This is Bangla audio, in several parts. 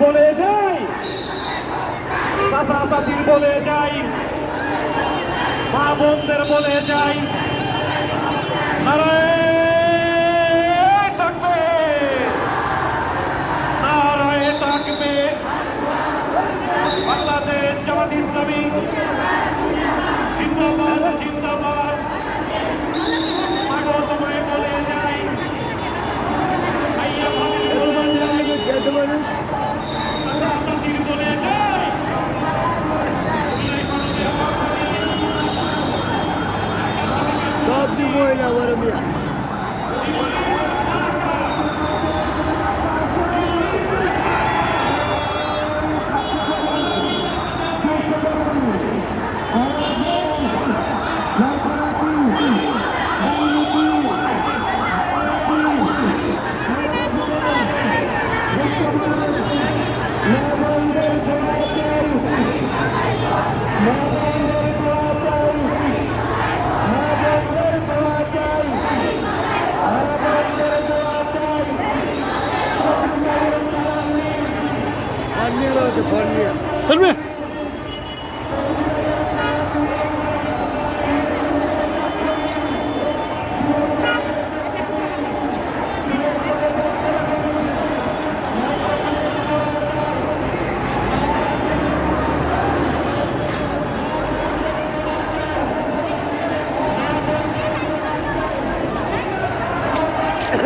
বলে যাই। চাচা বলে যাই। মা বোনদের বলে যাই। নারায়ণ! わらみや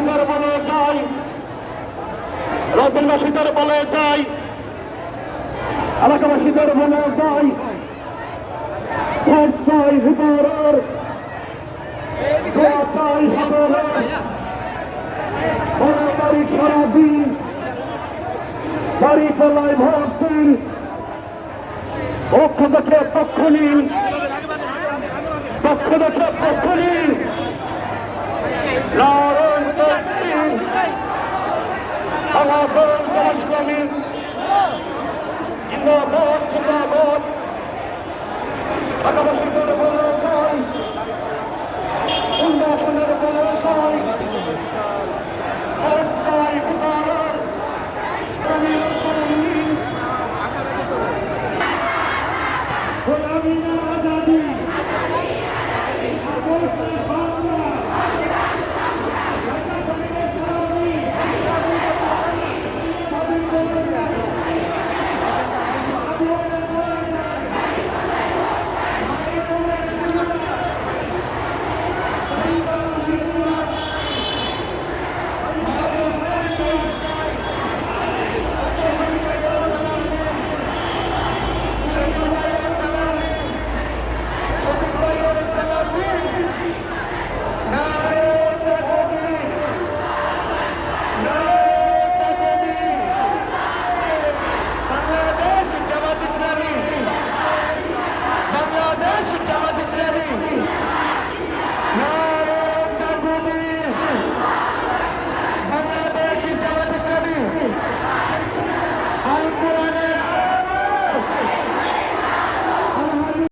ঢাকাবাসীদের বলে যাই। রতনবাসীদের বলে যাই। এলাকাবাসীদের বলে যাই। চাই ভিতরের চাই সকলের পনেরো তারিখ সারাদিন। বাড়ি ফেলায় পক্ষ দেখে পক্ষ নিন। পক্ষ দেখে পক্ষ নিন। জিন্দাবাদ জিন্দাবাদ ঢাকাবাসীদের